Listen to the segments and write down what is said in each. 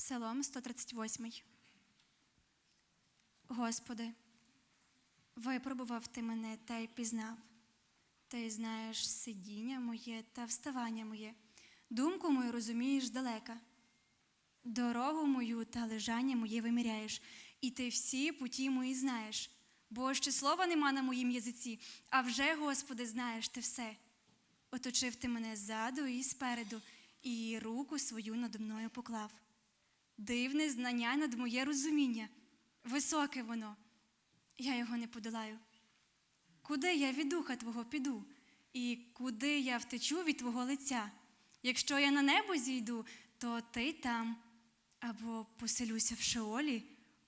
Псалом 138. Господи, випробував ти мене та й пізнав. Ти знаєш сидіння моє та вставання моє, думку мою розумієш здалека. Дорогу мою та лежання моє виміряєш, і ти всі путі мої знаєш. Бо ще слова нема на моїм язиці, а вже, Господи, знаєш ти все. Оточив ти мене ззаду і спереду, і руку свою надо мною поклав. Дивне знання над моє розуміння, високе воно, я його не подолаю. Куди я від духа Твого піду, і куди я втечу від Твого лиця? Якщо я на небо зійду, то ти там, або поселюся в Шеолі.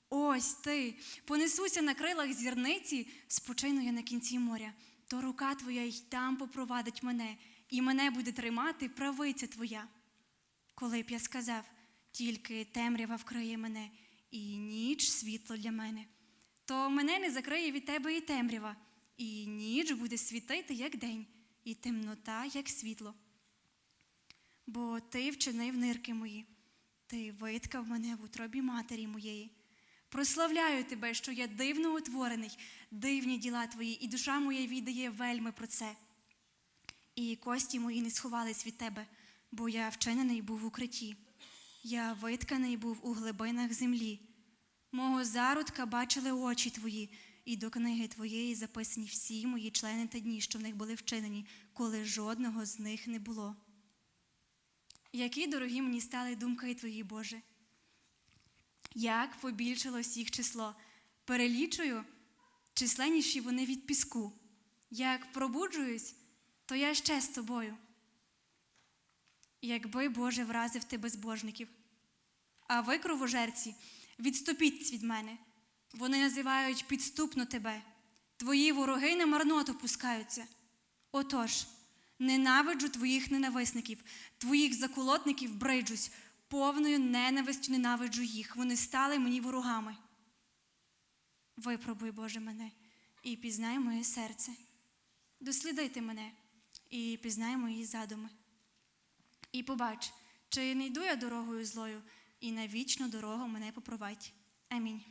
Ось ти, понесуся на крилах зірниці, спочину я на кінці моря, то рука твоя й там попровадить мене, і мене буде тримати правиця твоя. Коли б я сказав, тільки темрява вкриє мене, і ніч світло для мене, то мене не закриє від тебе і темрява, і ніч буде світити, як день, і темнота, як світло. Бо ти вчинив нирки мої, ти виткав мене в утробі матері моєї. Прославляю тебе, що я дивно утворений, дивні діла твої, і душа моя віддає вельми про це. І кості мої не сховались від тебе, бо я вчинений був в укритті. Я витканий був у глибинах землі. Мого зародка бачили очі твої, і до книги твоєї записані всі мої члени та дні, що в них були вчинені, коли жодного з них не було. Які дорогі мені стали думки твої, Боже. Як побільшилось їх число, перелічую, численніші вони від піску. Як пробуджуюсь, то я ще з тобою. Якби Боже вразив ти безбожників. А ви, кровожерці, відступіть від мене. Вони називають підступно тебе. Твої вороги на марноту пускаються. Отож, ненавиджу твоїх ненависників, твоїх заколотників бриджусь, повною ненавистю ненавиджу їх. Вони стали мені ворогами. Випробуй, Боже, мене, і пізнай моє серце. Дослідити мене і пізнай мої задуми. І побач, чи не йду я дорогою злою, і на вічну дорогу мене попровадь. Амінь.